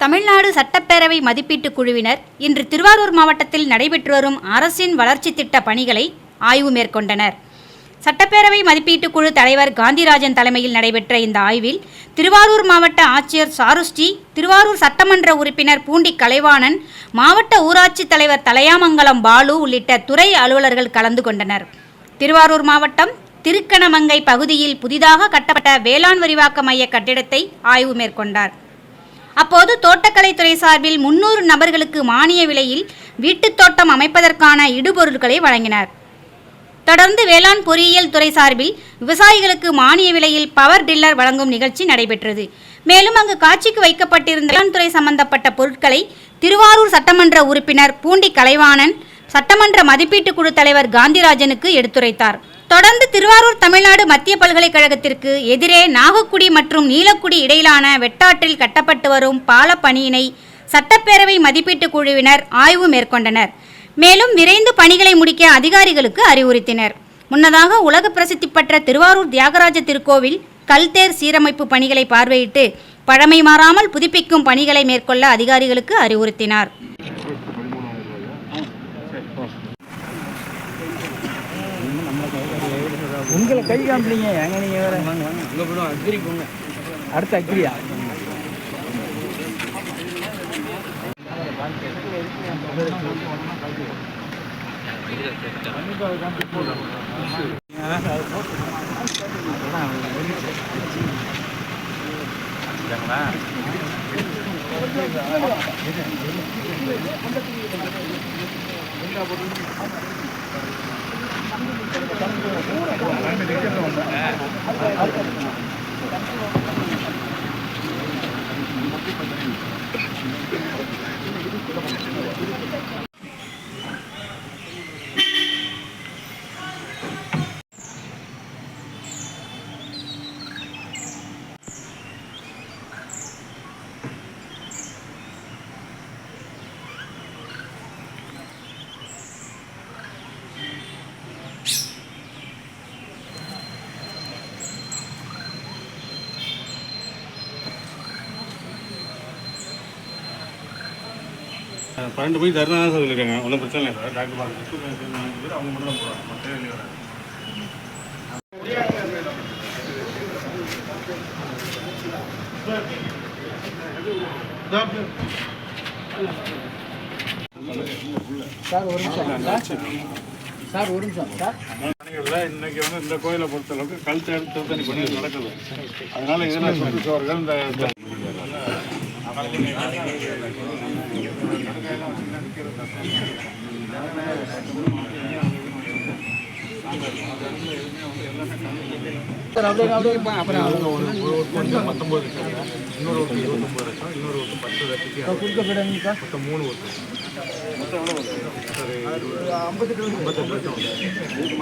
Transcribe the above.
தமிழ்நாடு சட்டப்பேரவை மதிப்பீட்டுக் குழுவினர் இன்று திருவாரூர் மாவட்டத்தில் நடைபெற்று வரும் அரசின் வளர்ச்சி திட்ட பணிகளை ஆய்வு மேற்கொண்டனர். சட்டப்பேரவை மதிப்பீட்டுக் குழு தலைவர் காந்திராஜன் தலைமையில் நடைபெற்ற இந்த ஆய்வில் திருவாரூர் மாவட்ட ஆட்சியர் சாருஸ்ரீ திருவாரூர் சட்டமன்ற உறுப்பினர் பூண்டி கலைவாணன் மாவட்ட ஊராட்சி தலைவர் தலையாமங்கலம் பாலு உள்ளிட்ட துறை அலுவலர்கள் கலந்து கொண்டனர். திருவாரூர் மாவட்டம் திருக்கணமங்கை பகுதியில் புதிதாக கட்டப்பட்ட வேளாண் விரிவாக்க மைய கட்டிடத்தை ஆய்வு மேற்கொண்டார். அப்போது தோட்டக்கலைத்துறை சார்பில் முன்னூறு நபர்களுக்கு மானிய விலையில் வீட்டுத் தோட்டம் அமைப்பதற்கான இடுபொருட்களை வழங்கினர். தொடர்ந்து வேளாண் பொறியியல் துறை சார்பில் விவசாயிகளுக்கு மானிய விலையில் பவர் டில்லர் வழங்கும் நிகழ்ச்சி நடைபெற்றது. மேலும் அங்கு காட்சிக்கு வைக்கப்பட்டிருந்த வேளாண் துறை சம்பந்தப்பட்ட பொருட்களை திருவாரூர் சட்டமன்ற உறுப்பினர் பூண்டி கலைவாணன் சட்டமன்ற மதிப்பீட்டுக் குழு தலைவர் காந்திராஜனுக்கு எடுத்துரைத்தார். தொடர்ந்து திருவாரூர் தமிழ்நாடு மத்திய பல்கலைக்கழகத்திற்கு எதிரே நாகக்குடி மற்றும் நீலக்குடி இடையிலான வெட்டாற்றில் கட்டப்பட்டு வரும் பால பணியினை சட்டப்பேரவை மதிப்பீட்டு குழுவினர் ஆய்வு மேற்கொண்டனர். மேலும் விரைந்து பணிகளை முடிக்க அதிகாரிகளுக்கு அறிவுறுத்தினர். முன்னதாக உலக பிரசித்தி பெற்ற திருவாரூர் தியாகராஜ திருக்கோவில் கல்தேர் சீரமைப்பு பணிகளை பார்வையிட்டு பழமை மாறாமல் புதுப்பிக்கும் பணிகளை மேற்கொள்ள அதிகாரிகளுக்கு அறிவுறுத்தினார். உங்களை கை காமிப்பீங்க. எங்க நீங்க வேற? அங்கே போய்டும் அக்ரி போங்க. அடுத்த அக்கிரியா すいません。பன்னெண்டு மணிக்கு தருணா தான் சொல்லியிருக்காங்க ஒன்றும் பிரச்சனை இல்லை சார். டாக்டர் பார்த்து அவங்க மட்டும் தான் போகிறாங்க மற்ற வெளியே வராங்க. சார் ஒரு நிமிஷம். Sir sir. ஒரு நிமிஷம். சார். பணிகளில் இன்னைக்கு வந்து இந்த கோயிலை பொறுத்தளவுக்கு கழுத்து எடுத்து தண்ணி பணி நடக்குது. அதனால இதெல்லாம் சுற்றுச்சுவர்கள் இந்த அப்புறம் ஒன்று பத்தொம்பது லட்சம் இன்னொரு ஒருத்தர் இருபத்தொம்பது லட்சம் இன்னொரு ஒருத்தர் பத்து லட்சத்தி கொடுக்க போயிடுங்க மொத்தம் மூணு ஒருத்தர் மொத்தம் எவ்வளோ வருது சார் ஐம்பத்தெட்டு லட்சம்